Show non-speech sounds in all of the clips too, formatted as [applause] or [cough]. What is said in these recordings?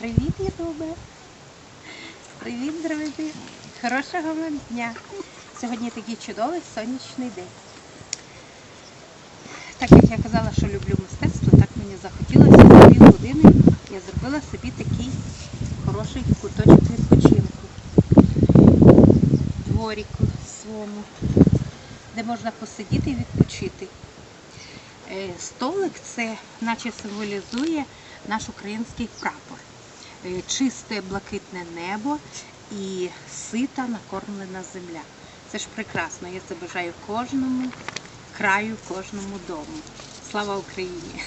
Привіт, Ютубе! Привіт, друзі! Хорошого вам дня! Сьогодні такий чудовий сонячний день. Так як я казала, що люблю мистецтво, так мені захотілося на дві години я зробила собі такий хороший куточок відпочинку. Дворіку своєму, де можна посидіти і відпочити. Е, Столик це наче символізує наш український прапор. Е, Чисте блакитне небо і сита накормлена земля. Це ж прекрасно. Я це бажаю кожному краю, кожному дому. Слава Україні!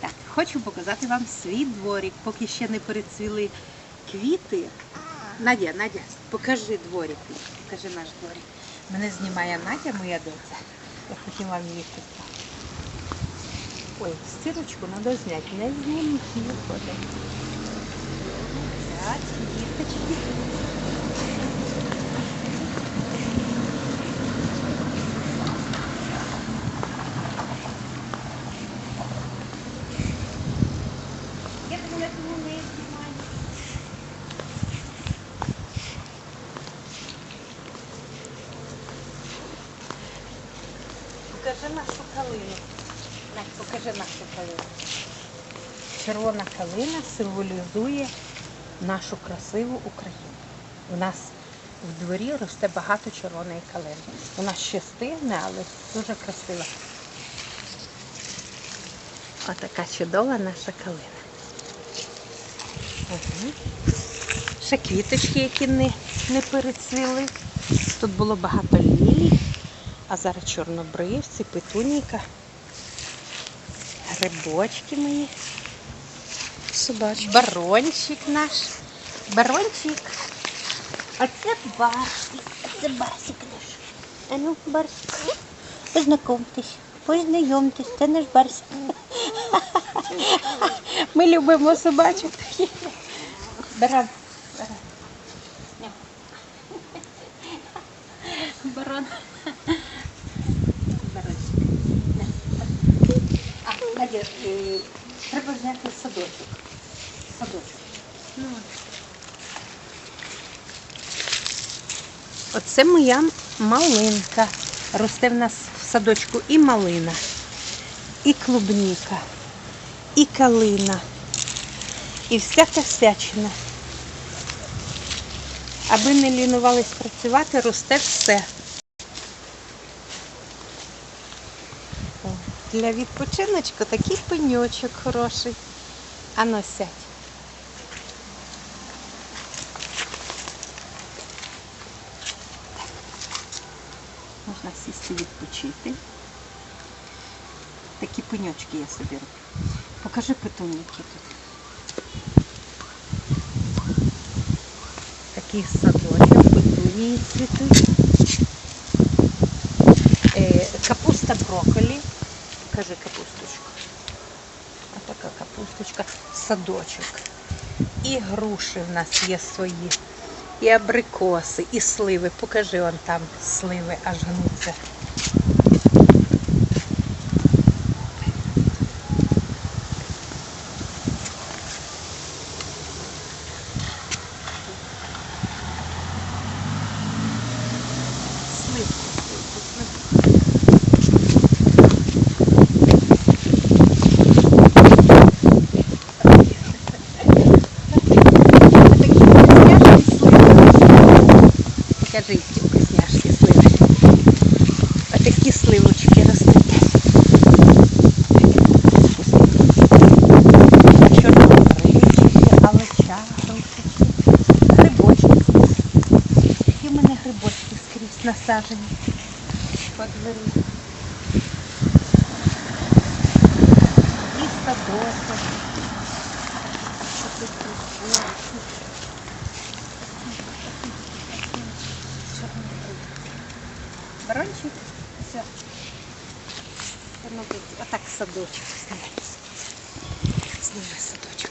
Так, хочу показати вам свій дворик, поки ще не перецвіли квіти. Надя, Надя, покажи дворик. Покажи наш дворик. Мене знімає Надя, моя доця. Я хотіла вам її представити. Ой, стірочку треба зняти. Не зніміть, не ходить. Так, квіточки. Я думаю, тому не знімаю. Покажи нашу калину. Надь, покажи нашу калину. Червона калина символізує нашу красиву Україну. У нас в дворі росте багато червоної калини. Вона ще стигне, але дуже красива. Отака чудова наша калина. Угу. Ще квіточки, які не, не перецвіли. Тут було багато лілій, а зараз чорнобривці, петуніка, грибочки мої. Собачка. Барончик наш. Барончик. А це Барсик. Це Барсик наш. А ну, Барсик. Познайомтесь. Познайомтесь, це наш Барсик. [laughs] Ми любимо собачок. Барон. Барон. Ня. Барон. Барончик. На. А, Надя, е, треба зняти садочок. Садочок. Оце моя малинка. Росте в нас в садочку і малина, і клубніка, і калина, і всяка всячина. Аби не лінувались працювати, росте все. Для відпочиночку такий пеньочок хороший. Ано сядь. Можна сісти відпочити. Такі пеньочки я собі роблю. Покажи петуніки тут. Такий садочок, петунії цвітуть. Е, капуста брокколі. Покажи капусточку. Отака капусточка. Садочок. І груші в нас є свої. І абрикоси, і сливи. Покажи вон там сливи аж гнуться. Сливки, сливки, сливки. Такі вкусняшки сливи. Які вкусняшки сливи. Отакі сливочки ростуть. Чорнобривчики, алеча, грушечки, грибочки. Які в мене грибочки скрізь насаджені по дворі. І садочок. баранчик. Все. А так садочок. Сніжий садочок.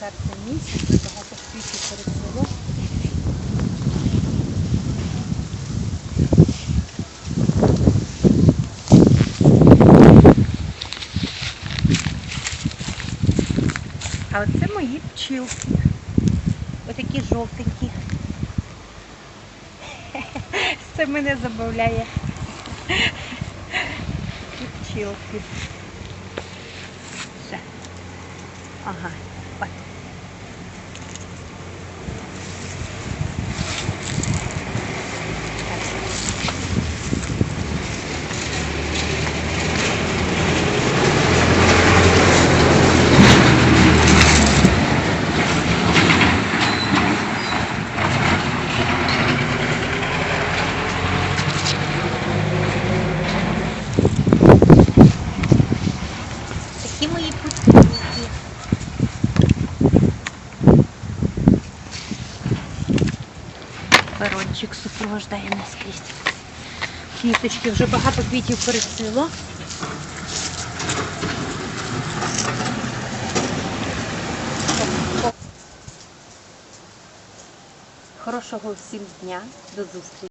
Серце місяць, багато квітів перецвело. А оце мої пчілки. Ось такі жовтенькі. Це мене забавляє. І пчілки. Все. Ага, от. Такі мої путівки. Барончик супровождає нас скрізь. Квіточки вже багато квітів перецвіло. Хорошого всім дня, до зустрічі.